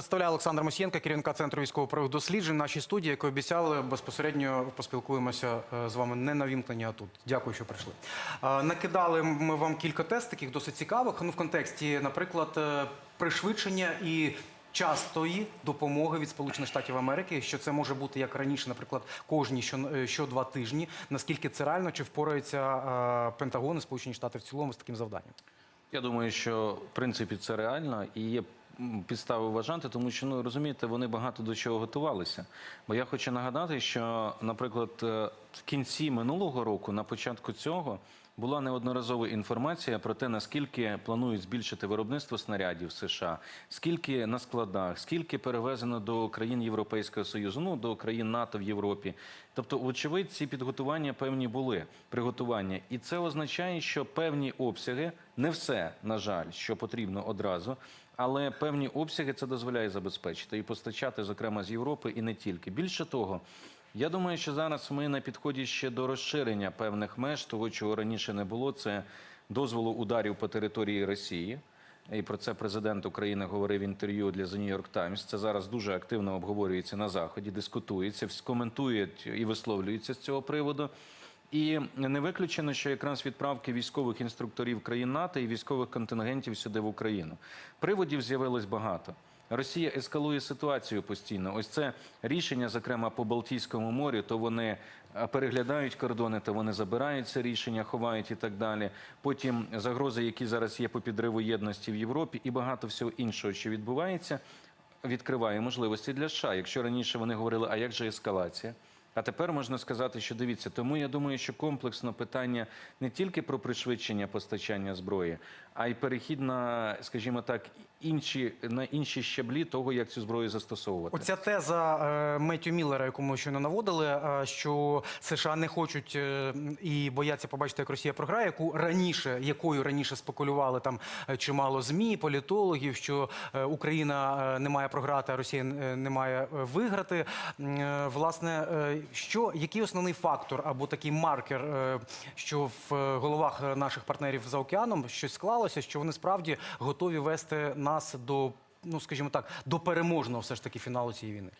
Представляю Олександр Мосієнко, керівника центру військово-правових досліджень. Нашій студії, як обіцяли, безпосередньо поспілкуємося е, з вами не на вімкненні, а тут. Дякую, що прийшли. Е, Накидали ми вам кілька тест, таких досить цікавих. Ну, в контексті, наприклад, е, пришвидшення і. Частої допомоги від Сполучених Штатів Америки, що це може бути як раніше, наприклад, кожні що, два тижні. Наскільки це реально, чи впораються е, Пентагон і Сполучені Штати в цілому з таким завданням? Я думаю, що в принципі це реально і є підстави вважати, тому що ну розумієте, вони багато до чого готувалися. Бо я хочу нагадати, що, наприклад, е, в кінці минулого року, на початку цього, була неодноразова інформація про те, наскільки планують збільшити виробництво снарядів США, скільки на складах, скільки перевезено до країн Європейського Союзу, ну до країн НАТО в Європі. Тобто, вочевидь, ці підготування певні були приготування, і це означає, що певні обсяги, не все на жаль, що потрібно одразу. Але певні обсяги це дозволяє забезпечити і постачати, зокрема з Європи, і не тільки. Більше того, я думаю, що зараз ми на підході ще до розширення певних меж того, чого раніше не було. Це дозволу ударів по території Росії. І про це президент України говорив в інтерв'ю для The New York Times. Це зараз дуже активно обговорюється на заході, дискутується, коментують і висловлюються з цього приводу. І не виключено, що якраз відправки військових інструкторів країн НАТО і військових контингентів сюди в Україну. Приводів з'явилось багато. Росія ескалує ситуацію постійно. Ось це рішення, зокрема по Балтійському морю, то вони е, переглядають кордони, то вони забирають це рішення, ховають і так далі. Потім загрози, які зараз є по підриву єдності в Європі, і багато всього іншого, що відбувається, відкриває можливості для США. Якщо раніше вони говорили, а як же ескалація? А тепер можна сказати, що дивіться, тому я думаю, що комплексно питання не тільки про пришвидшення постачання зброї, а й перехід на, скажімо так, інші на інші щаблі того, як цю зброю застосовувати. Оця теза е, Меттю Міллера, яку ми щойно наводили, е, що США не хочуть е, і бояться побачити, як Росія програє, яку раніше, якою раніше спекулювали там чимало змі, політологів, що Україна не має програти, а Росія не має виграти. Власне, що який основний фактор або такий маркер, що в головах наших партнерів за океаном щось склалося, що вони справді готові вести нас до. Ну, скажімо так, до переможного все ж таки фіналу цієї війни.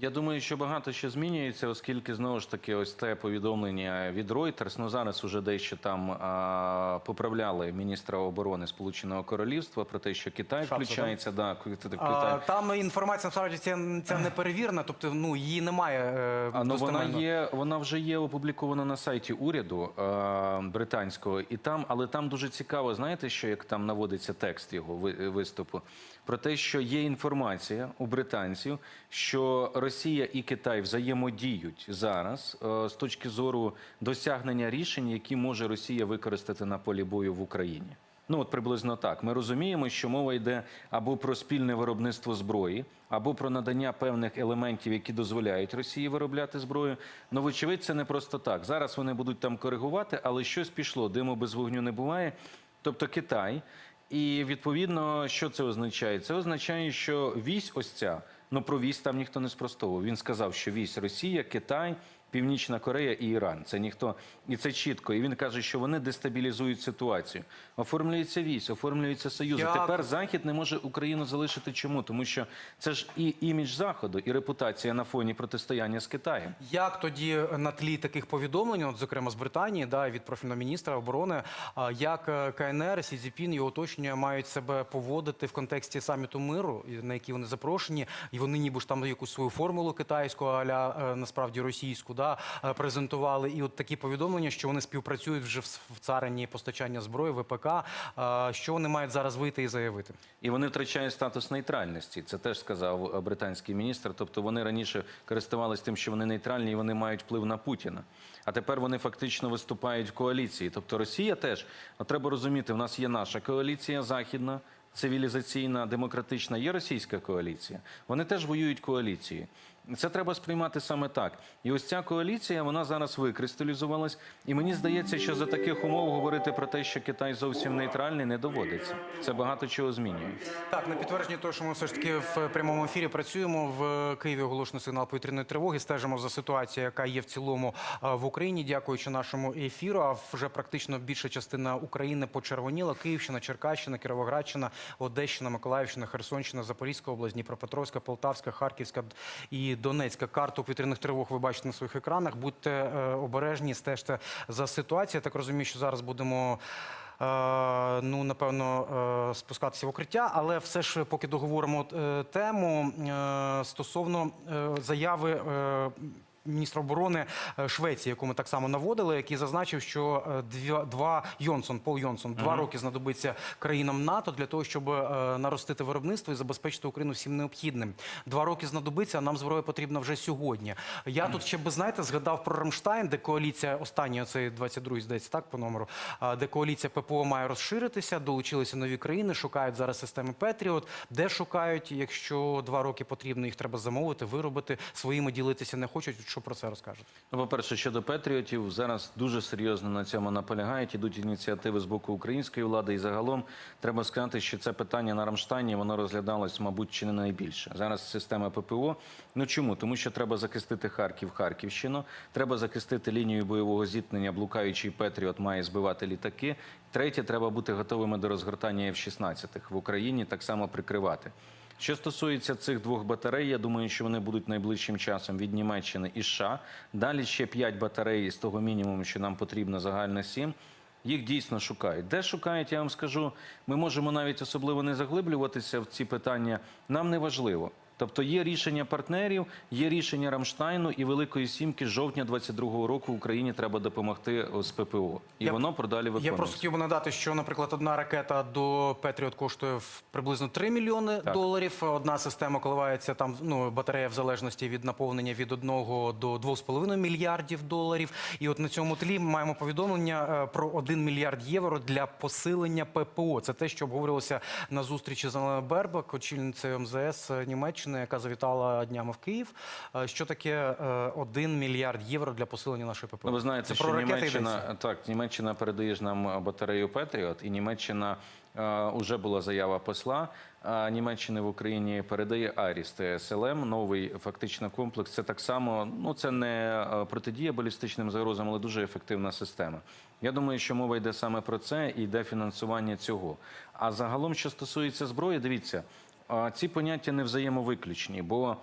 Я думаю, що багато що змінюється, оскільки знову ж таки, ось те повідомлення від Reuters, ну зараз уже дещо там а, поправляли міністра оборони Сполученого Королівства про те, що Китай Шапса, включається. Да, Китай. А, там інформація насправді ця, ця не перевірена, тобто ну її немає. Е, А ну вона є, вона вже є опублікована на сайті уряду е, британського, і там, але там дуже цікаво, знаєте, що як там наводиться текст його виступу, про те, що є інформація у британців, що Росія і Китай взаємодіють зараз е, з точки зору досягнення рішень, які може Росія використати на полі бою в Україні. Ну от приблизно так. Ми розуміємо, що мова йде або про спільне виробництво зброї, або про надання певних елементів, які дозволяють Росії виробляти зброю. Ну, вочевидь, це не просто так. Зараз вони будуть там коригувати, але щось пішло. Диму без вогню не буває. Тобто Китай. І відповідно, що це означає? Це означає, що вісь ось ця, ну про вісь там ніхто не спростовував. Він сказав, що вісь Росія, Китай. Північна Корея і Іран. Це ніхто і це чітко. І він каже, що вони дестабілізують ситуацію. Оформлюється вісь, оформлюються союзи. Як? Тепер Захід не може Україну залишити. Чому? Тому що це ж і імідж заходу, і репутація на фоні протистояння з Китаєм. Як тоді на тлі таких повідомлень, от, зокрема з Британії, да, від профільного міністра оборони, як е, КНР, Сі Цзіпін, його оточення мають себе поводити в контексті саміту миру, на який вони запрошені, і вони ніби ж там якусь свою формулу китайську, аля е, насправді російську, да, е, презентували. І от такі повідомлення, що вони співпрацюють вже в царині постачання зброї, ВПК, е, що вони мають зараз вийти і заявити. І вони втрачають статус нейтральності. Це теж сказав е, британський міністр. Тобто вони раніше користувалися тим, що вони нейтральні і вони мають вплив на Путіна. А тепер вони фактично виступають в коаліції. Тобто Росія теж треба розуміти, в нас є наша коаліція західна. Цивілізаційна, демократична є російська коаліція. Вони теж воюють коаліцією. Це треба сприймати саме так. І ось ця коаліція вона зараз викристалізувалась. І мені здається, що за таких умов говорити про те, що Китай зовсім нейтральний, не доводиться. Це багато чого змінює. Так, на підтвердження того, що ми все ж таки в прямому ефірі працюємо в Києві. Оголошено сигнал повітряної тривоги. Стежимо за ситуацією, яка є в цілому в Україні. Дякуючи нашому ефіру. А вже практично більша частина України почервоніла. Київщина, Черкащина, Кіровоградщина, Одещина, Миколаївщина, Херсонщина, Запорізька область, Дніпропетровська, Полтавська, Харківська і Донецька. Карту повітряних тривог ви бачите на своїх екранах. Будьте е, обережні, стежте за ситуацією. Я Так розумію, що зараз будемо. Е, ну напевно е, спускатися в укриття, але все ж поки договоримо тему стосовно заяви. Міністра оборони е, Швеції, яку ми так само наводили, який зазначив, що е, два Йонсон, Пол Йонсон, два роки знадобиться країнам НАТО для того, щоб е, наростити виробництво і забезпечити Україну всім необхідним. Два роки знадобиться, а нам зброя потрібна вже сьогодні. Я тут ще би знаєте, згадав про Рамштайн, де коаліція останній оцей 22-й, здається, так по номеру, де коаліція ППО має розширитися, долучилися нові країни, шукають зараз системи Петріот. Де шукають, якщо два роки потрібно, їх треба замовити, виробити своїми ділитися не хочуть. Що про це розкажете? Ну, по-перше, щодо патріотів, зараз дуже серйозно на цьому наполягають. Ідуть ініціативи з боку української влади. І загалом треба сказати, що це питання на Рамштайні воно розглядалось, мабуть, чи не найбільше. Зараз система ППО. Ну чому? Тому що треба захистити Харків, Харківщину. Треба захистити лінію бойового зіткнення. Блукаючий Петріот має збивати літаки. Третє, треба бути готовими до розгортання F-16 в Україні, так само прикривати. Що стосується цих двох батарей, я думаю, що вони будуть найближчим часом від Німеччини і США. Далі ще 5 батарей з того мінімуму, що нам потрібно загально 7. Їх дійсно шукають. Де шукають, я вам скажу, ми можемо навіть особливо не заглиблюватися в ці питання. Нам не важливо. Тобто є рішення партнерів, є рішення Рамштайну і Великої Сімки з жовтня 22-го року Україні треба допомогти з ППО. І Я- воно продалі Я просто хотів би надати, що, наприклад, одна ракета до Петріот коштує приблизно 3 мільйони Так. доларів. Одна система коливається там, ну батарея в залежності від наповнення від 1 до 2,5 мільярдів доларів. І от на цьому тлі ми маємо повідомлення е, про 1 мільярд євро для посилення ППО. Це те, що обговорювалося на зустрічі з Аленою Бербак, очільницею МЗС Німеччини, яка завітала днями в Київ. Е, Що таке 1 мільярд євро для посилення нашої ППО? Ну, ви знаєте, Це що про Німеччина так, Німеччина передає ж нам батарею Петріот, і Німеччина е, уже була заява посла. Німеччини в Україні передає Аріс СЛМ, новий фактично комплекс. Це так само, ну це не е, протидія балістичним загрозам, але дуже ефективна система. Я думаю, що мова йде саме про це і йде фінансування цього. А загалом, що стосується зброї, дивіться, ці поняття не взаємовиключні, бо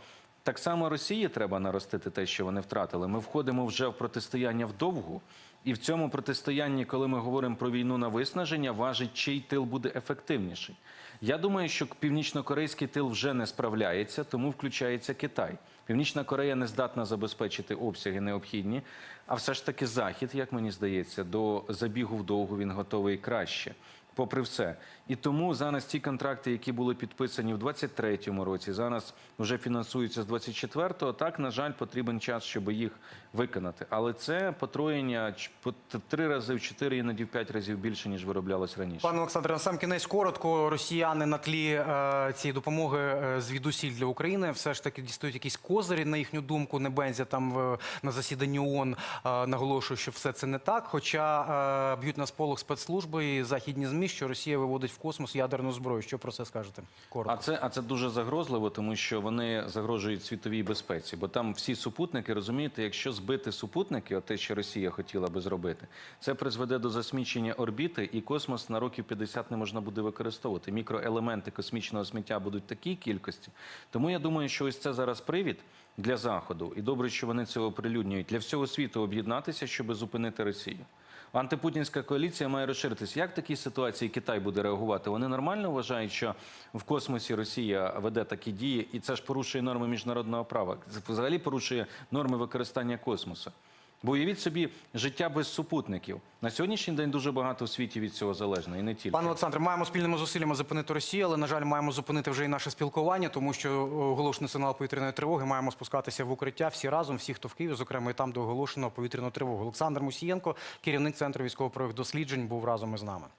так само Росії треба наростити те, що вони втратили. Ми входимо вже в протистояння вдовгу, і в цьому протистоянні, коли ми говоримо про війну на виснаження, важить, чий тил буде ефективніший. Я думаю, що північно-корейський тил вже не справляється, тому включається Китай. Північна Корея не здатна забезпечити обсяги необхідні, а все ж таки Захід, як мені здається, до забігу вдовгу він готовий краще. Попри все, і тому зараз ті контракти, які були підписані в 23-му році, зараз вже фінансуються з 24-го, Так на жаль, потрібен час, щоб їх виконати. Але це потроєння по три рази в чотири, іноді в п'ять разів більше ніж вироблялось раніше. Пане Олександре, на сам кінець коротко. Росіяни на тлі е, цієї допомоги е, звідусіль для України все ж таки дістають якісь козирі, на їхню думку. Небензя там в, на засіданні ООН е, наголошує, що все це не так. Хоча е, б'ють на сполох спецслужби і західні змі, що Росія виводить в космос ядерну зброю. Що про це скажете? Коротко. А це, а це дуже загрозливо, тому що вони загрожують світовій безпеці. Бо там всі супутники, розумієте, якщо збити супутники, те, що Росія хотіла би зробити, це призведе до засмічення орбіти, і космос на років 50 не можна буде використовувати. Мікроелементи космічного сміття будуть такій кількості. Тому я думаю, що ось це зараз привід для заходу, і добре, що вони це оприлюднюють для всього світу об'єднатися, щоб зупинити Росію. Антипутінська коаліція має розширитися. Як в такій ситуації Китай буде реагувати? Вони нормально вважають, що в космосі Росія веде такі дії, і це ж порушує норми міжнародного права. Взагалі порушує норми використання космосу. Бо уявіть собі життя без супутників. На сьогоднішній день дуже багато в світі від цього залежно, і не тільки. Пане Олександр, маємо спільними зусиллями зупинити Росію, але на жаль, маємо зупинити вже і наше спілкування, тому що оголошений сигнал повітряної тривоги. Маємо спускатися в укриття всі разом, всі, хто в Києві, зокрема і там, де оголошено повітряну тривогу. Олександр Мусієнко, керівник центру військово-правових досліджень, був разом із нами.